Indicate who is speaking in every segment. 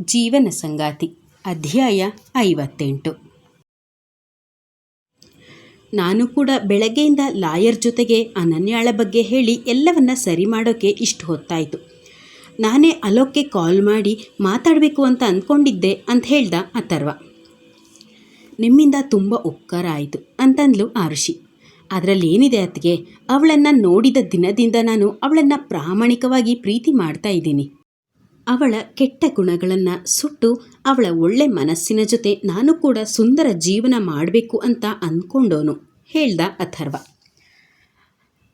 Speaker 1: ಜೀವನ ಸಂಗಾತಿ, ಅಧ್ಯಾಯ ಐವತ್ತೆಂಟು. ನಾನು ಕೂಡ ಬೆಳಗ್ಗೆಯಿಂದ ಲಾಯರ್ ಜೊತೆಗೆ ಅನನ್ಯಾಳ ಬಗ್ಗೆ ಹೇಳಿ ಎಲ್ಲವನ್ನ ಸರಿ ಮಾಡೋಕ್ಕೆ ಇಷ್ಟು ಹೊತ್ತಾಯಿತು. ನಾನೇ ಅಲೋಕ್ಗೆ ಕಾಲ್ ಮಾಡಿ ಮಾತಾಡಬೇಕು ಅಂತ ಅಂದ್ಕೊಂಡಿದ್ದೆ ಅಂತ ಹೇಳ್ದ ಅಥರ್ವ. ನಿಮ್ಮಿಂದ ತುಂಬ ಉಪಕಾರ ಆಯಿತು ಅಂತಂದ್ಲು ಆರುಷಿ. ಅದರಲ್ಲಿ ಏನಿದೆ ಅತ್ತಿಗೆ? ಅವಳನ್ನು ನೋಡಿದ ದಿನದಿಂದ ನಾನು ಅವಳನ್ನು ಪ್ರಾಮಾಣಿಕವಾಗಿ ಪ್ರೀತಿ ಮಾಡ್ತಾ ಇದ್ದೀನಿ. ಅವಳ ಕೆಟ್ಟ ಗುಣಗಳನ್ನು ಸುಟ್ಟು ಅವಳ ಒಳ್ಳೆ ಮನಸ್ಸಿನ ಜೊತೆ ನಾನು ಕೂಡ ಸುಂದರ ಜೀವನ ಮಾಡಬೇಕು ಅಂತ ಅಂದ್ಕೊಂಡೋನು ಹೇಳ್ದ ಅಥರ್ವ.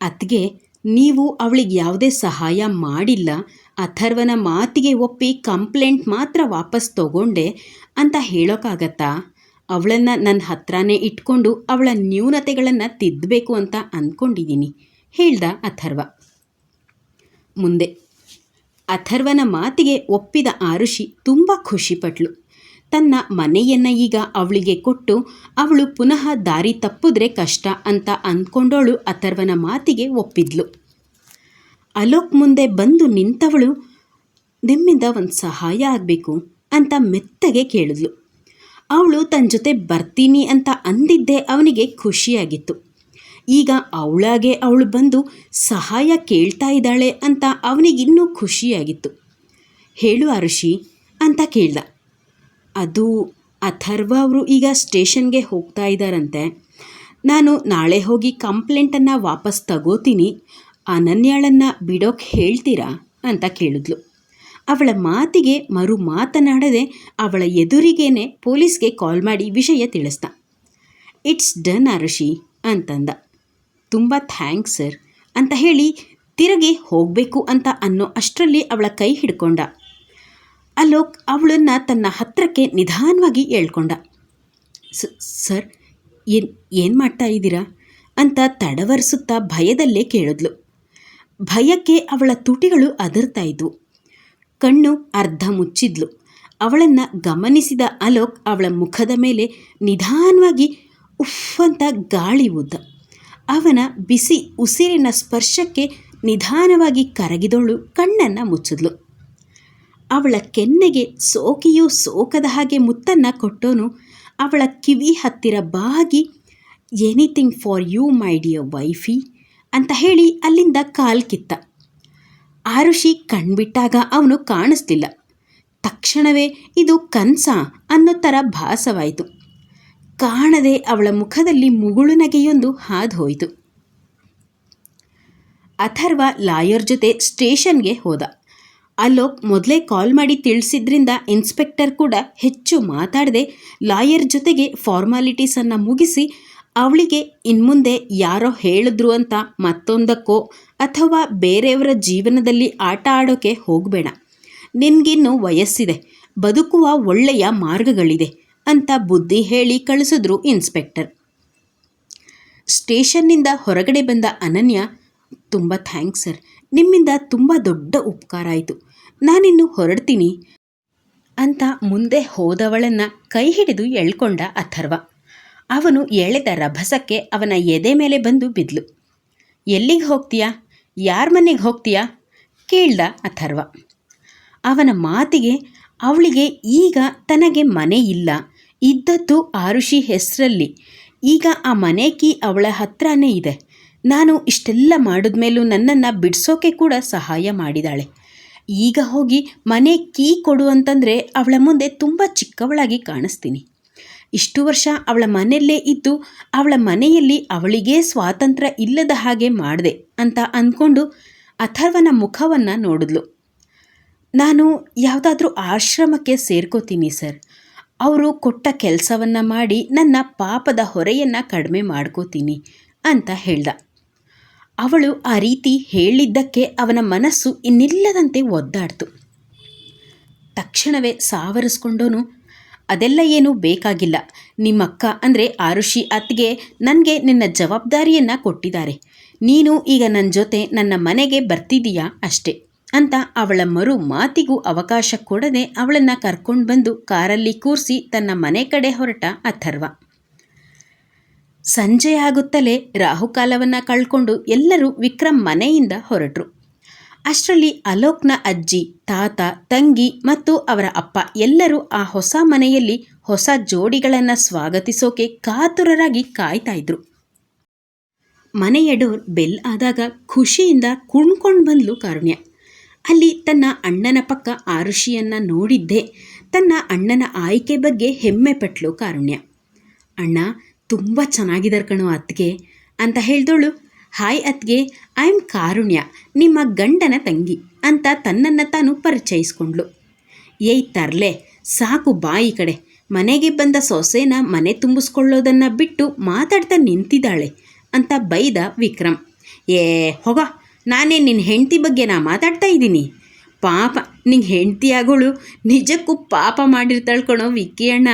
Speaker 1: ಅತ್ಗೆ ನೀವು ಅವಳಿಗೆ ಯಾವುದೇ ಸಹಾಯ ಮಾಡಿಲ್ಲ, ಅಥರ್ವನ ಮಾತಿಗೆ ಒಪ್ಪಿ ಕಂಪ್ಲೇಂಟ್ ಮಾತ್ರ ವಾಪಸ್ ತಗೊಂಡೆ ಅಂತ ಹೇಳೋಕ್ಕಾಗತ್ತಾ ಅವಳನ್ನು ನನ್ನ ಹತ್ರನೇ ಇಟ್ಕೊಂಡು ಅವಳ ನ್ಯೂನತೆಗಳನ್ನು ತಿದ್ದಬೇಕು ಅಂತ ಅಂದ್ಕೊಂಡಿದ್ದೀನಿ ಹೇಳ್ದ ಅಥರ್ವ. ಮುಂದೆ ಅಥರ್ವನ ಮಾತಿಗೆ ಒಪ್ಪಿದ ಆರುಷಿ ತುಂಬ ಖುಷಿಪಟ್ಲು. ತನ್ನ ಮನೆಯನ್ನು ಈಗ ಅವಳಿಗೆ ಕೊಟ್ಟು ಅವಳು ಪುನಃ ದಾರಿ ತಪ್ಪಿದ್ರೆ ಕಷ್ಟ ಅಂತ ಅಂದ್ಕೊಂಡವಳು ಅಥರ್ವನ ಮಾತಿಗೆ ಒಪ್ಪಿದ್ಲು. ಅಲೋಕ್ ಮುಂದೆ ಬಂದು ನಿಂತವಳು, ನಿಮ್ಮಿಂದ ಒಂದು ಸಹಾಯ ಆಗಬೇಕು ಅಂತ ಮೆತ್ತಗೆ ಕೇಳಿದ್ಲು. ಅವಳು ತನ್ನ ಜೊತೆ ಬರ್ತೀನಿ ಅಂತ ಅಂದಿದ್ದೇ ಅವನಿಗೆ ಖುಷಿಯಾಗಿತ್ತು. ಈಗ ಅವಳಾಗೆ ಅವಳು ಬಂದು ಸಹಾಯ ಕೇಳ್ತಾ ಇದ್ದಾಳೆ ಅಂತ ಅವನಿಗಿನ್ನೂ ಖುಷಿಯಾಗಿತ್ತು. ಹೇಳು ಅರುಷಿ, ಅಂತ ಕೇಳ್ದ. ಅದು ಅಥರ್ವ ಅವರು ಈಗ ಸ್ಟೇಷನ್ಗೆ ಹೋಗ್ತಾ ಇದ್ದಾರಂತೆ. ನಾನು ನಾಳೆ ಹೋಗಿ ಕಂಪ್ಲೇಂಟನ್ನು ವಾಪಸ್ ತಗೋತೀನಿ. ಅನನ್ಯಾಳನ್ನು ಬಿಡೋಕೆ ಹೇಳ್ತೀರಾ? ಅಂತ ಕೇಳಿದ್ಲು. ಅವಳ ಮಾತಿಗೆ ಮರು ಮಾತನಾಡದೆ ಅವಳ ಎದುರಿಗೇನೆ ಪೊಲೀಸ್ಗೆ ಕಾಲ್ ಮಾಡಿ ವಿಷಯ ತಿಳಿಸ್ದ. ಇಟ್ಸ್ ಡನ್ ಅರುಷಿ, ಅಂತಂದ. ತುಂಬ ಥ್ಯಾಂಕ್ಸ್, ಸರ್. ಅಂತ ಹೇಳಿ ತಿರುಗಿ ಹೋಗಬೇಕು ಅಂತ ಅನ್ನೋ ಅಷ್ಟರಲ್ಲಿ ಅವಳ ಕೈ ಹಿಡ್ಕೊಂಡ. ಅಲೋಕ್ ಅವಳನ್ನು ತನ್ನ ಹತ್ತಿರಕ್ಕೆ ನಿಧಾನವಾಗಿ ಹೇಳ್ಕೊಂಡ. ಸರ್, ಏನು ಏನು ಮಾಡ್ತಾ ಇದ್ದೀರಾ? ಅಂತ ತಡವರಿಸುತ್ತಾ ಭಯದಲ್ಲೇ ಕೇಳಿದ್ಲು. ಭಯಕ್ಕೆ ಅವಳ ತುಟಿಗಳು ಅದರ್ತಾ ಇದ್ವು. ಕಣ್ಣು ಅರ್ಧ ಮುಚ್ಚಿದ್ಲು. ಅವಳನ್ನು ಗಮನಿಸಿದ ಅಲೋಕ್ ಅವಳ ಮುಖದ ಮೇಲೆ ನಿಧಾನವಾಗಿ ಉಫ್ ಅಂತ ಗಾಳಿ ಊದ್ದ. ಅವನ ಬಿಸಿ ಉಸಿರಿನ ಸ್ಪರ್ಶಕ್ಕೆ ನಿಧಾನವಾಗಿ ಕರಗಿದವಳು ಕಣ್ಣನ್ನು ಮುಚ್ಚಿದ್ಲು. ಅವಳ ಕೆನ್ನೆಗೆ ಸೋಕಿಯು ಸೋಕದ ಹಾಗೆ ಮುತ್ತನ್ನು ಕೊಟ್ಟೋನು ಅವಳ ಕಿವಿ ಹತ್ತಿರ ಬಾಗಿ, anything for you, my dear wifey ಅಂತ ಹೇಳಿ ಅಲ್ಲಿಂದ ಕಾಲ್ ಕಿತ್ತ. ಆರುಷಿ ಕಣ್ಬಿಟ್ಟಾಗ ಅವನು ಕಾಣಿಸ್ತಿಲ್ಲ ತಕ್ಷಣವೇ, ಇದು ಕನ್ಸ ಅನ್ನೋ ಥರ ಭಾಸವಾಯಿತು. ಕಾಣದೆ ಅವಳ ಮುಖದಲ್ಲಿ ಮುಗುಳು ನಗೆಯೊಂದು ಹಾದು ಹೋಯಿತು ಅಥರ್ವ ಲಾಯರ್ ಜೊತೆ ಸ್ಟೇಷನ್ಗೆ ಹೋದ. ಅಲೋಕ್ ಮೊದಲೇ ಕಾಲ್ ಮಾಡಿ ತಿಳಿಸಿದ್ರಿಂದ ಇನ್ಸ್ಪೆಕ್ಟರ್ ಕೂಡ ಹೆಚ್ಚು ಮಾತಾಡದೆ ಲಾಯರ್ ಜೊತೆಗೆ ಫಾರ್ಮಾಲಿಟೀಸನ್ನು ಮುಗಿಸಿ ಅವಳಿಗೆ ಇನ್ಮುಂದೆ ಯಾರೋ ಹೇಳಿದ್ರು ಅಂತ ಮತ್ತೊಂದಕ್ಕೋ ಅಥವಾ ಬೇರೆಯವರ ಜೀವನದಲ್ಲಿ ಆಟ ಆಡೋಕ್ಕೆ ಹೋಗಬೇಡ. ನಿನಗಿನ್ನೂ ವಯಸ್ಸಿದೆ. ಬದುಕುವ ಒಳ್ಳೆಯ ಮಾರ್ಗಗಳಿದೆ. ಅಂತ ಬುದ್ಧಿ ಹೇಳಿ ಕಳಿಸಿದ್ರು ಇನ್ಸ್ಪೆಕ್ಟರ್. ಸ್ಟೇಷನ್ನಿಂದ ಹೊರಗಡೆ ಬಂದ ಅನನ್ಯ, ತುಂಬ ಥ್ಯಾಂಕ್ಸ್ ಸರ್. ನಿಮ್ಮಿಂದ ತುಂಬ ದೊಡ್ಡ ಉಪಕಾರ ಆಯಿತು. ನಾನಿನ್ನು ಹೊರಡ್ತೀನಿ ಅಂತ ಮುಂದೆ ಹೋದವಳನ್ನು ಕೈ ಹಿಡಿದು ಎಳ್ಕೊಂಡ ಅಥರ್ವ. ಅವನು ಎಳೆದ ರಭಸಕ್ಕೆ ಅವನ ಎದೆ ಮೇಲೆ ಬಂದು ಬಿದ್ಲು. ಎಲ್ಲಿಗೆ ಹೋಗ್ತೀಯಾ? ಯಾರ ಮನೆಗೆ ಹೋಗ್ತೀಯಾ? ಕೇಳ್ದ ಅಥರ್ವ. ಅವನ ಮಾತಿಗೆ ಅವಳಿಗೆ ಈಗ ತನಗೆ ಮನೆ ಇಲ್ಲ. ಇದ್ದದ್ದು ಆರುಷಿ ಹೆಸರಲ್ಲಿ. ಈಗ ಆ ಮನೆ ಕೀ ಅವಳ ಹತ್ರನೇ ಇದೆ. ನಾನು ಇಷ್ಟೆಲ್ಲ ಮಾಡಿದ ಮೇಲೂ ನನ್ನನ್ನು ಬಿಡಿಸೋಕೆ ಕೂಡ ಸಹಾಯ ಮಾಡಿದಾಳೆ. ಈಗ ಹೋಗಿ ಮನೆ ಕೀ ಕೊಡು ಅಂತಂದರೆ ಅವಳ ಮುಂದೆ ತುಂಬ ಚಿಕ್ಕವಳಾಗಿ ಕಾಣಿಸ್ತೀನಿ. ಇಷ್ಟು ವರ್ಷ ಅವಳ ಮನೆಯಲ್ಲೇ ಇದ್ದು ಅವಳ ಮನೆಯಲ್ಲಿ ಅವಳಿಗೇ ಸ್ವಾತಂತ್ರ್ಯ ಇಲ್ಲದ ಹಾಗೆ ಮಾಡಿದೆ ಅಂತ ಅಂದ್ಕೊಂಡು ಅಥರ್ವನ ಮುಖವನ್ನು ನೋಡಿದ್ಲು. ನಾನು ಯಾವುದಾದ್ರೂ ಆಶ್ರಮಕ್ಕೆ ಸೇರ್ಕೋತೀನಿ ಸರ್. ಅವರು ಕೊಟ್ಟ ಕೆಲಸವನ್ನು ಮಾಡಿ ನನ್ನ ಪಾಪದ ಹೊರೆಯನ್ನು ಕಡಿಮೆ ಮಾಡ್ಕೋತೀನಿ ಅಂತ ಹೇಳ್ದ. ಅವಳು ಆ ರೀತಿ ಹೇಳಿದ್ದಕ್ಕೆ ಅವನ ಮನಸ್ಸು ಇನ್ನಿಲ್ಲದಂತೆ ಒದ್ದಾಡ್ತು. ತಕ್ಷಣವೇ ಸಾವರಿಸ್ಕೊಂಡೋನು, ಅದೆಲ್ಲ ಏನೂ ಬೇಕಾಗಿಲ್ಲ. ನಿಮ್ಮಕ್ಕ ಅಂದರೆ ಆರುಷಿ ಅತ್ತಿಗೆ ನನಗೆ ನಿನ್ನ ಜವಾಬ್ದಾರಿಯನ್ನು ಕೊಟ್ಟಿದ್ದಾರೆ. ನೀನು ಈಗ ನನ್ನ ಜೊತೆ ನನ್ನ ಮನೆಗೆ ಬರ್ತಿದೀಯಾ ಅಷ್ಟೇ. ಅಂತ ಅವಳ ಮರು ಮಾತಿಗೂ ಅವಕಾಶ ಕೊಡದೆ ಅವಳನ್ನು ಕರ್ಕೊಂಡು ಬಂದು ಕಾರಲ್ಲಿ ಕೂರಿಸಿ ತನ್ನ ಮನೆ ಕಡೆ ಹೊರಟ ಅಥರ್ವ. ಸಂಜೆ ಆಗುತ್ತಲೇ ರಾಹುಕಾಲವನ್ನು ಕಳ್ಕೊಂಡು ಎಲ್ಲರೂ ವಿಕ್ರಮ್ ಮನೆಯಿಂದ ಹೊರಟರು. ಅಷ್ಟರಲ್ಲಿ ಅಲೋಕ್ನ ಅಜ್ಜಿ, ತಾತ, ತಂಗಿ ಮತ್ತು ಅವರ ಅಪ್ಪ ಎಲ್ಲರೂ ಆ ಹೊಸ ಮನೆಯಲ್ಲಿ ಹೊಸ ಜೋಡಿಗಳನ್ನು ಸ್ವಾಗತಿಸೋಕೆ ಕಾತುರರಾಗಿ ಕಾಯ್ತಾ ಇದ್ರು. ಮನೆಯ ಡೋರ್ ಬೆಲ್ ಆದಾಗ ಖುಷಿಯಿಂದ ಕುಣ್ಕೊಂಡು ಬಂದ್ಲು ಕಾರುಣ್ಯ. ಅಲ್ಲಿ ತನ್ನ ಅಣ್ಣನ ಪಕ್ಕ ಆರುಷಿಯನ್ನ ನೋಡಿದ್ದೆ. ತನ್ನ ಅಣ್ಣನ ಆಯ್ಕೆ ಬಗ್ಗೆ ಹೆಮ್ಮೆ ಪಟ್ಲು ಕಾರುಣ್ಯ. ಅಣ್ಣ, ತುಂಬ ಚೆನ್ನಾಗಿದ್ದಾರೆ ಕಣೋ ಅತ್ತಿಗೆ. ಅಂತ ಹೇಳ್ದೋಳು. ಹಾಯ್ ಅತ್ಗೆ ಐ ಆಮ್ ಕಾರುಣ್ಯ, ನಿಮ್ಮ ಗಂಡನ ತಂಗಿ ಅಂತ ತನ್ನನ್ನು ತಾನು ಪರಿಚಯಿಸ್ಕೊಂಡ್ಳು. ಏಯ್ ತರ್ಲೆ, ಸಾಕು ಬಾಯಿ ಕಡೆ. ಮನೆಗೆ ಬಂದ ಸೊಸೆನ ಮನೆ ತುಂಬಿಸ್ಕೊಳ್ಳೋದನ್ನು ಬಿಟ್ಟು ಮಾತಾಡ್ತಾ ನಿಂತಿದ್ದಾಳೆ ಅಂತ ಬೈದ ವಿಕ್ರಮ್. ಏ, ಹೋಗ ನಾನೇ ನಿನ್ನ ಹೆಂಡತಿ ಬಗ್ಗೆ ನಾ ಮಾತಾಡ್ತಾ ಇದ್ದೀನಿ. ಪಾಪ, ನಿಂಗೆ ಹೆಂಡತಿ ನಿಜಕ್ಕೂ ಪಾಪ ಮಾಡಿರ್ತಾಳೆ ಕಣೋ ವಿಕ್ಕಿ ಅಣ್ಣ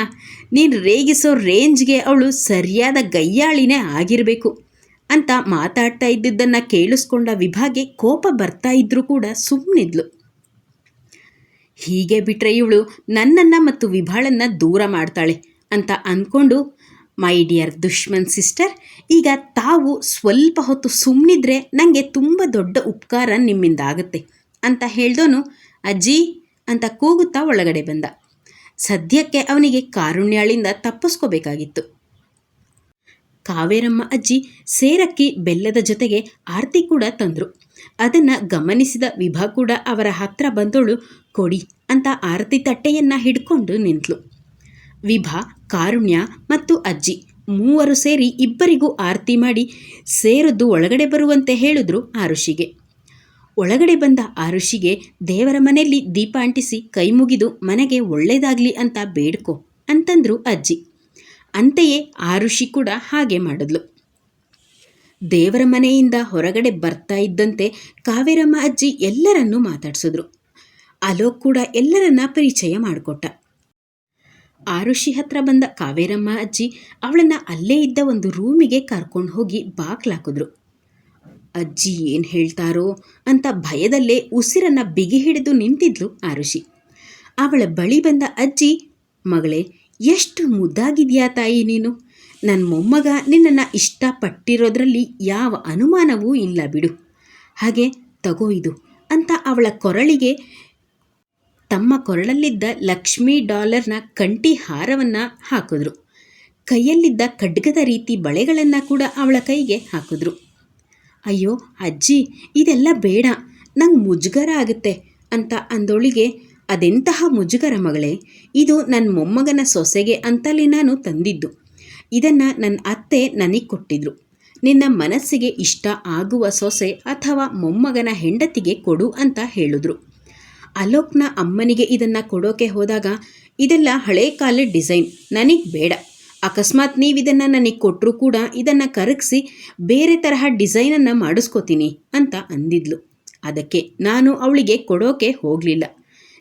Speaker 1: ನೀನು ರೇಗಿಸೋ ರೇಂಜ್ಗೆ ಅವಳು ಸರಿಯಾದ ಗಯ್ಯಾಳಿನೇ ಆಗಿರಬೇಕು. ಅಂತ ಮಾತಾಡ್ತಾ ಇದ್ದಿದ್ದನ್ನು ಕೇಳಿಸ್ಕೊಂಡ ವಿಭಾಗೆ ಕೋಪ ಬರ್ತಾ ಇದ್ದರೂ ಕೂಡ ಸುಮ್ಮನಿದ್ಲು ಹೀಗೆ ಬಿಟ್ಟರೆ ಇವಳು ನನ್ನನ್ನು ಮತ್ತು ವಿಭಾಳನ್ನು ದೂರ ಮಾಡ್ತಾಳೆ ಅಂತ ಅಂದ್ಕೊಂಡು ಮೈ ಡಿಯರ್ ದುಶ್ಮನ್ ಸಿಸ್ಟರ್ ಈಗ ತಾವು ಸ್ವಲ್ಪ ಹೊತ್ತು ಸುಮ್ಮನಿದ್ರೆ ನನಗೆ ತುಂಬ ದೊಡ್ಡ ಉಪಕಾರ ನಿಮ್ಮಿಂದ ಆಗುತ್ತೆ ಅಂತ ಹೇಳ್ದೋನು, ಅಜ್ಜಿ, ಅಂತ ಕೂಗುತ್ತಾ ಒಳಗಡೆ ಬಂದ. ಸದ್ಯಕ್ಕೆ ಅವನಿಗೆ ಕಾರುಣ್ಯಾಳಿಂದ ತಪ್ಪಿಸ್ಕೋಬೇಕಾಗಿತ್ತು. ಕಾವೇರಮ್ಮ ಅಜ್ಜಿ, ಸೇರಕ್ಕಿ ಬೆಲ್ಲದ ಜೊತೆಗೆ ಆರತಿ ಕೂಡ ತಂದರು. ಅದನ್ನು ಗಮನಿಸಿದ ವಿಭಾ ಕೂಡ ಅವರ ಹತ್ರ ಬಂದೋಳು, ಕೊಡಿ ಅಂತ ಆರತಿ ತಟ್ಟೆಯನ್ನ ಹಿಡ್ಕೊಂಡು ನಿಂತಳು ವಿಭಾ ಕಾರುಣ್ಯ ಮತ್ತು ಅಜ್ಜಿ ಮೂವರು ಸೇರಿ ಇಬ್ಬರಿಗೂ ಆರತಿ ಮಾಡಿ ಸೇರದ್ದು ಒಳಗಡೆ ಬರುವಂತೆ ಹೇಳಿದ್ರು ಆರುಷಿಗೆ. ಒಳಗಡೆ ಬಂದ ಆರುಷಿಗೆ ದೇವರ ಮನೆಯಲ್ಲಿ ದೀಪ ಅಂಟಿಸಿ ಕೈ ಮುಗಿದು ಮನೆಗೆ ಒಳ್ಳೆಯದಾಗಲಿ ಅಂತ ಬೇಡ್ಕೊ ಅಂತಂದ್ರು ಅಜ್ಜಿ. ಅಂತೆಯೇ ಆರುಷಿ ಕೂಡ ಹಾಗೆ ಮಾಡಿದ್ಲು. ದೇವರ ಮನೆಯಿಂದ ಹೊರಗಡೆ ಬರ್ತಾ ಇದ್ದಂತೆ ಕಾವೇರಮ್ಮ ಅಜ್ಜಿ ಎಲ್ಲರನ್ನೂ ಮಾತಾಡಿಸಿದ್ರು. ಅಲೋಕ್ ಕೂಡ ಎಲ್ಲರನ್ನ ಪರಿಚಯ ಮಾಡಿಕೊಟ್ಟ. ಆರುಷಿ ಹತ್ರ ಬಂದ ಕಾವೇರಮ್ಮ ಅಜ್ಜಿ ಅವಳನ್ನ ಅಲ್ಲೇ ಇದ್ದ ಒಂದು ರೂಮಿಗೆ ಕರ್ಕೊಂಡು ಹೋಗಿ ಬಾಕ್ಲಾಕಿದ್ರು ಅಜ್ಜಿ ಏನು ಹೇಳ್ತಾರೋ ಅಂತ ಭಯದಲ್ಲೇ ಉಸಿರನ್ನ ಬಿಗಿ ಹಿಡಿದು ನಿಂತಿದ್ಲು ಆರುಷಿ. ಅವಳ ಬಳಿ ಬಂದ ಅಜ್ಜಿ, ಮಗಳೇ, ಎಷ್ಟು ಮುದ್ದಾಗಿದೆಯಾ ತಾಯಿ ನೀನು? ನನ್ನ ಮೊಮ್ಮಗ ನಿನ್ನನ್ನು ಇಷ್ಟಪಟ್ಟಿರೋದ್ರಲ್ಲಿ ಯಾವ ಅನುಮಾನವೂ ಇಲ್ಲ ಬಿಡು. ಹಾಗೆ ತಗೋ ಇದು ಅಂತ ಅವಳ ಕೊರಳಿಗೆ ತಮ್ಮ ಕೊರಳಲ್ಲಿದ್ದ ಲಕ್ಷ್ಮೀ ಡಾಲರ್ನ ಕಂಠಿ ಹಾರವನ್ನು ಹಾಕಿದ್ರು. ಕೈಯಲ್ಲಿದ್ದ ಖಡ್ಗದ ರೀತಿ ಬಳೆಗಳನ್ನು ಕೂಡ ಅವಳ ಕೈಗೆ ಹಾಕಿದ್ರು. ಅಯ್ಯೋ, ಅಜ್ಜಿ, ಇದೆಲ್ಲ ಬೇಡ. ನಂಗೆ ಮುಜುಗರ ಆಗುತ್ತೆ ಅಂತ ಅಂದೊಳಿಗೆ, ಅದೆಂತಹ ಮುಜುಗರ ಮಗಳೇ? ಇದು ನನ್ನ ಮೊಮ್ಮಗನ ಸೊಸೆಗೆ ಅಂತಲೇ ನಾನು ತಂದಿದ್ದು. ಇದನ್ನು ನನ್ನ ಅತ್ತೆ ನನಗೆ ಕೊಟ್ಟಿದ್ರು. ನಿನ್ನ ಮನಸ್ಸಿಗೆ ಇಷ್ಟ ಆಗುವ ಸೊಸೆ ಅಥವಾ ಮೊಮ್ಮಗನ ಹೆಂಡತಿಗೆ ಕೊಡು ಅಂತ ಹೇಳಿದ್ರು. ಅಲೋಕ್ನ ಅಮ್ಮನಿಗೆ ಇದನ್ನು ಕೊಡೋಕೆ ಹೋದಾಗ, ಇದೆಲ್ಲ ಹಳೆ ಕಾಲದ ಡಿಸೈನ್, ನನಗೆ ಬೇಡ. ಅಕಸ್ಮಾತ್ ನೀವು ಇದನ್ನು ನನಗೆ ಕೊಟ್ಟರೂ ಕೂಡ ಇದನ್ನು ಕರಗಿಸಿ ಬೇರೆ ತರಹ ಡಿಸೈನನ್ನು ಮಾಡಿಸ್ಕೋತೀನಿ ಅಂತ ಅಂದಿದ್ಲು. ಅದಕ್ಕೆ ನಾನು ಅವಳಿಗೆ ಕೊಡೋಕೆ ಹೋಗಲಿಲ್ಲ.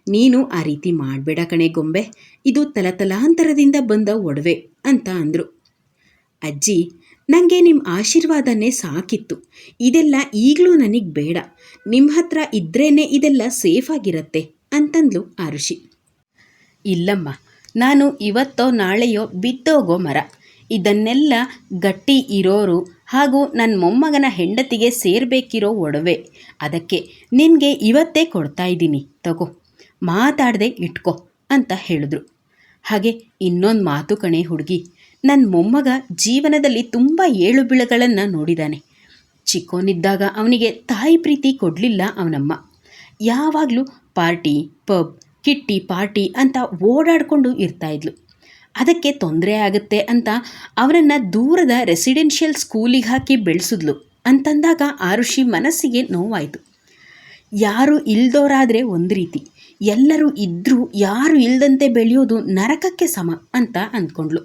Speaker 1: ನೀನು ಆ ರೀತಿ ಮಾಡಬೇಡ ಕಣೆ ಗೊಂಬೆ. ಇದು ತಲತಲಾಂತರದಿಂದ ಬಂದ ಒಡವೆ ಅಂತ ಅಂದರು. ಅಜ್ಜಿ ನನಗೆ ನಿಮ್ಮ ಆಶೀರ್ವಾದನೇ ಸಾಕಿತ್ತು. ಇದೆಲ್ಲ ಈಗಲೂ ನನಗೆ ಬೇಡ. ನಿಮ್ಮ ಹತ್ರ ಇದ್ರೇ ಇದೆಲ್ಲ ಸೇಫ್ ಆಗಿರತ್ತೆ ಅಂತಂದ್ಲು ಆರುಷಿ ಇಲ್ಲಮ್ಮ, ನಾನು ಇವತ್ತೋ ನಾಳೆಯೋ ಬಿದ್ದೋಗೋ ಮರ. ಇದನ್ನೆಲ್ಲ ಗಟ್ಟಿ ಇರೋರು ಹಾಗೂ ನನ್ನ ಮೊಮ್ಮಗನ ಹೆಂಡತಿಗೆ ಸೇರಬೇಕಿರೋ ಒಡವೆ. ಅದಕ್ಕೆ ನಿನಗೆ ಇವತ್ತೇ ಕೊಡ್ತಾ ಇದ್ದೀನಿ, ತಗೋ. ಮಾತಾಡದೆ ಇಟ್ಕೋ ಅಂತ ಹೇಳಿದ್ರು. ಹಾಗೆ ಇನ್ನೊಂದು ಮಾತು ಕಣೆ ಹುಡುಗಿ. ನನ್ನ ಮೊಮ್ಮಗ ಜೀವನದಲ್ಲಿ ತುಂಬ ಏಳು ಬೀಳುಗಳನ್ನು ನೋಡಿದ್ದಾನೆ ಚಿಕ್ಕೋನಿದ್ದಾಗ ಅವನಿಗೆ ತಾಯಿ ಪ್ರೀತಿ ಕೊಡಲಿಲ್ಲ ಅವನಮ್ಮ. ಯಾವಾಗಲೂ ಪಾರ್ಟಿ, ಪಬ್, ಕಿಟ್ಟಿ ಪಾರ್ಟಿ ಅಂತ ಓಡಾಡಿಕೊಂಡು ಇರ್ತಾಯಿದ್ಲು ಅದಕ್ಕೆ ತೊಂದರೆ ಆಗುತ್ತೆ ಅಂತ ಅವನನ್ನು ದೂರದ ರೆಸಿಡೆನ್ಷಿಯಲ್ ಸ್ಕೂಲಿಗೆ ಹಾಕಿ ಬೆಳೆಸಿದ್ಲು ಅಂತಂದಾಗ ಆ ಋಷಿ ಮನಸ್ಸಿಗೆ ನೋವಾಯಿತು. ಯಾರು ಇಲ್ದೋರಾದರೆ ಒಂದು ರೀತಿ. ಎಲ್ಲರೂ ಇದ್ದರೂ ಯಾರು ಇಲ್ಲದಂತೆ ಬೆಳೆಯೋದು ನರಕಕ್ಕೆ ಸಮ ಅಂತ ಅಂದ್ಕೊಂಡ್ಳು.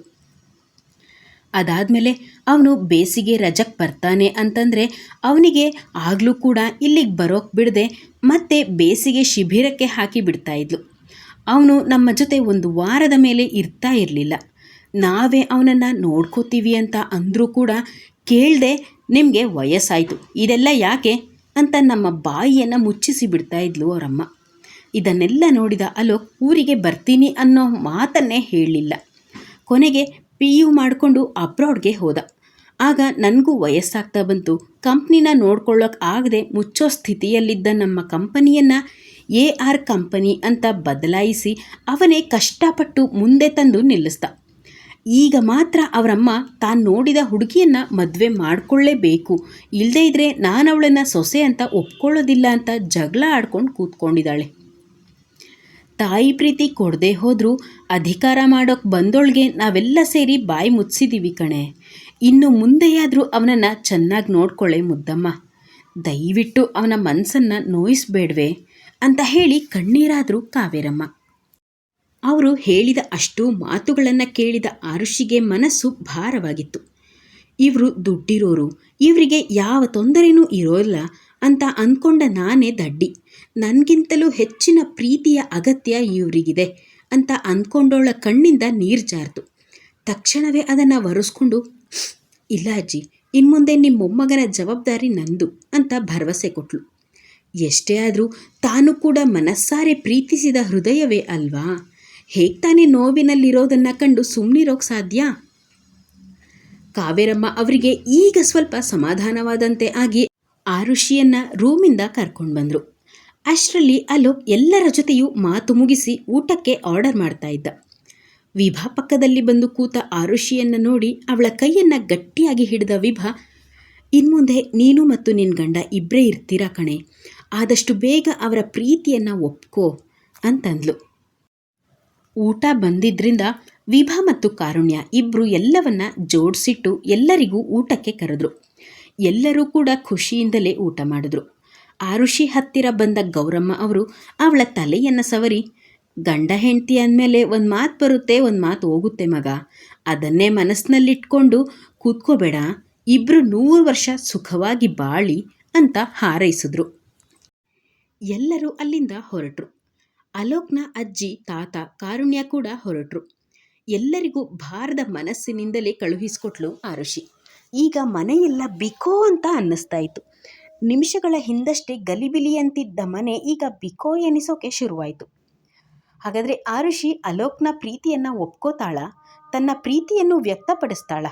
Speaker 1: ಅದಾದಮೇಲೆ ಅವನು ಬೇಸಿಗೆ ರಜಕ್ಕೆ ಬರ್ತಾನೆ ಅಂತಂದರೆ ಅವನಿಗೆ ಆಗಲೂ ಕೂಡ ಇಲ್ಲಿಗೆ ಬರೋಕೆ ಬಿಡದೆ ಮತ್ತೆ ಬೇಸಿಗೆ ಶಿಬಿರಕ್ಕೆ ಹಾಕಿ ಬಿಡ್ತಾ ಇದ್ಲು. ಅವನು ನಮ್ಮ ಜೊತೆ ಒಂದು ವಾರದ ಮೇಲೆ ಇರ್ತಾ ಇರಲಿಲ್ಲ. ನಾವೇ ಅವನನ್ನು ನೋಡ್ಕೋತೀವಿ ಅಂತ ಅಂದರೂ ಕೂಡ ಕೇಳದೆ ನಿಮಗೆ ವಯಸ್ಸಾಯಿತು, ಇದೆಲ್ಲ ಯಾಕೆ ಅಂತ ನಮ್ಮ ಬಾಯಿಯನ್ನು ಮುಚ್ಚಿಸಿ ಬಿಡ್ತಾ ಇದ್ಲು ಅವರಮ್ಮ. ಇದನ್ನೆಲ್ಲ ನೋಡಿದ ಅಲೋಕ್, ಊರಿಗೆ ಬರ್ತೀನಿ ಅನ್ನೋ ಮಾತನ್ನೇ ಹೇಳಲಿಲ್ಲ ಕೊನೆಗೆ ಪಿ ಯು ಮಾಡಿಕೊಂಡು ಅಬ್ರಾಡ್ಗೆ ಹೋದ. ಆಗ ನನಗೂ ವಯಸ್ಸಾಗ್ತಾ ಬಂತು. ಕಂಪ್ನಿನ ನೋಡ್ಕೊಳ್ಳೋಕೆ ಆಗದೆ ಮುಚ್ಚೋ ಸ್ಥಿತಿಯಲ್ಲಿದ್ದ ನಮ್ಮ ಕಂಪನಿಯನ್ನು ಎ ಆರ್ ಕಂಪನಿ ಅಂತ ಬದಲಾಯಿಸಿ ಅವನೇ ಕಷ್ಟಪಟ್ಟು ಮುಂದೆ ತಂದು ನಿಲ್ಲಿಸ್ದ. ಈಗ ಮಾತ್ರ ಅವರಮ್ಮ ತಾನು ನೋಡಿದ ಹುಡುಗಿಯನ್ನು ಮದುವೆ ಮಾಡಿಕೊಳ್ಳೇಬೇಕು. ಇಲ್ಲದೇ ಇದ್ದರೆ ನಾನು ಅವಳನ್ನು ಸೊಸೆ ಅಂತ ಒಪ್ಕೊಳ್ಳೋದಿಲ್ಲ ಅಂತ ಜಗಳ ಆಡ್ಕೊಂಡು ಕೂತ್ಕೊಂಡಿದ್ದಾಳೆ. ತಾಯಿ ಪ್ರೀತಿ ಕೊಡದೆ ಹೋದರೂ ಅಧಿಕಾರ ಮಾಡೋಕೆ ಬಂದೋಳ್ಗೆ ನಾವೆಲ್ಲ ಸೇರಿ ಬಾಯಿ ಮುಚ್ಚಿದ್ದೀವಿ ಕಣೆ. ಇನ್ನು ಮುಂದೆಯಾದರೂ ಅವನನ್ನು ಚೆನ್ನಾಗಿ ನೋಡ್ಕೊಳ್ಳೆ ಮುದ್ದಮ್ಮ. ದಯವಿಟ್ಟು ಅವನ ಮನಸ್ಸನ್ನು ನೋಯಿಸ್ಬೇಡ್ವೆ ಅಂತ ಹೇಳಿ ಕಣ್ಣೀರಾದರೂ ಕಾವೇರಮ್ಮ. ಅವರು ಹೇಳಿದ ಅಷ್ಟು ಮಾತುಗಳನ್ನು ಕೇಳಿದ ಆರುಷಿಗೆ ಮನಸ್ಸು ಭಾರವಾಗಿತ್ತು. ಇವರು ದುಡ್ಡಿರೋರು, ಇವರಿಗೆ ಯಾವ ತೊಂದರೆನೂ ಇರೋಲ್ಲ ಅಂತ ಅಂದ್ಕೊಂಡ ನಾನೇ ದಡ್ಡಿ. ನನಗಿಂತಲೂ ಹೆಚ್ಚಿನ ಪ್ರೀತಿಯ ಅಗತ್ಯ ಇವರಿಗಿದೆ ಅಂತ ಅಂದ್ಕೊಂಡೋಳ ಕಣ್ಣಿಂದ ನೀರು ಜಾರ್ತು ತಕ್ಷಣವೇ ಅದನ್ನು ಒರೆಸ್ಕೊಂಡು, ಇಲ್ಲ ಅಜ್ಜಿ, ಇನ್ಮುಂದೆ ನಿಮ್ಮ ಮೊಮ್ಮಗನ ಜವಾಬ್ದಾರಿ ನಂದು ಅಂತ ಭರವಸೆ ಕೊಟ್ಲು. ಎಷ್ಟೇ ಆದರೂ ತಾನು ಕೂಡ ಮನಸ್ಸಾರೆ ಪ್ರೀತಿಸಿದ ಹೃದಯವೇ ಅಲ್ವಾ? ಹೇಗೆ ತಾನೇ ನೋವಿನಲ್ಲಿರೋದನ್ನು ಕಂಡು ಸುಮ್ಮನಿರೋಕೆ ಸಾಧ್ಯ? ಕಾವೇರಮ್ಮ ಅವರಿಗೆ ಈಗ ಸ್ವಲ್ಪ ಸಮಾಧಾನವಾದಂತೆ ಆಗಿ ಆರುಷಿಯನ್ನ ರೂಮಿಂದ ಕರ್ಕೊಂಡು ಬಂದರು. ಅಷ್ಟರಲ್ಲಿ ಅಲೋಕ್ ಎಲ್ಲರ ಜೊತೆಯೂ ಮಾತು ಮುಗಿಸಿ ಊಟಕ್ಕೆ ಆರ್ಡರ್ ಮಾಡ್ತಾ ಇದ್ದ. ವಿಭಾ ಪಕ್ಕದಲ್ಲಿ ಬಂದು ಕೂತ ಆರುಷಿಯನ್ನು ನೋಡಿ ಅವಳ ಕೈಯನ್ನು ಗಟ್ಟಿಯಾಗಿ ಹಿಡಿದ ವಿಭಾ, ಇನ್ಮುಂದೆ ನೀನು ಮತ್ತು ನಿನ್ನ ಗಂಡ ಇಬ್ಬರೇ ಇರ್ತೀರಾ ಕಣೆ, ಆದಷ್ಟು ಬೇಗ ಅವರ ಪ್ರೀತಿಯನ್ನು ಒಪ್ಕೋ ಅಂತಂದ್ಲು. ಊಟ ಬಂದಿದ್ದರಿಂದ ವಿಭಾ ಮತ್ತು ಕಾರುಣ್ಯ ಇಬ್ಬರು ಎಲ್ಲವನ್ನ ಜೋಡಿಸಿಟ್ಟು ಎಲ್ಲರಿಗೂ ಊಟಕ್ಕೆ ಕರೆದ್ರು. ಎಲ್ಲರೂ ಕೂಡ ಖುಷಿಯಿಂದಲೇ ಊಟ ಮಾಡಿದ್ರು. ಆರುಷಿ ಹತ್ತಿರ ಬಂದ ಗೌರಮ್ಮ ಅವರು ಅವಳ ತಲೆಯನ್ನು ಸವರಿ, ಗಂಡ ಹೆಂಡತಿ ಅಂದಮೇಲೆ ಒಂದು ಮಾತು ಬರುತ್ತೆ, ಒಂದು ಮಾತು ಹೋಗುತ್ತೆ ಮಗ. ಅದನ್ನೇ ಮನಸ್ಸಿನಲ್ಲಿಟ್ಕೊಂಡು ಕೂತ್ಕೋಬೇಡ ಇಬ್ಬರು ನೂರು ವರ್ಷ ಸುಖವಾಗಿ ಬಾಳಿ ಅಂತ ಹಾರೈಸಿದ್ರು. ಎಲ್ಲರೂ ಅಲ್ಲಿಂದ ಹೊರಟರು. ಅಲೋಕ್ನ ಅಜ್ಜಿ, ತಾತ, ಕಾರುಣ್ಯ ಕೂಡ ಹೊರಟರು. ಎಲ್ಲರಿಗೂ ಭಾರದ ಮನಸ್ಸಿನಿಂದಲೇ ಕಳುಹಿಸಿಕೊಟ್ಲು ಆರುಷಿ. ಈಗ ಮನೆಯೆಲ್ಲ ಬಿಕೋ ಅಂತ ಅನ್ನಿಸ್ತಾ ಇತ್ತು ನಿಮಿಷಗಳ ಹಿಂದಷ್ಟೇ ಗಲಿಬಿಲಿ ಅಂತಿದ್ದ ಮನೆ ಈಗ ಬಿಕೋ ಎನಿಸೋಕೆ ಶುರುವಾಯಿತು. ಹಾಗಾದರೆ ಆರುಷಿ ಅಲೋಕ್ನ ಪ್ರೀತಿಯನ್ನು ಒಪ್ಕೋತಾಳ? ತನ್ನ ಪ್ರೀತಿಯನ್ನು ವ್ಯಕ್ತಪಡಿಸ್ತಾಳ?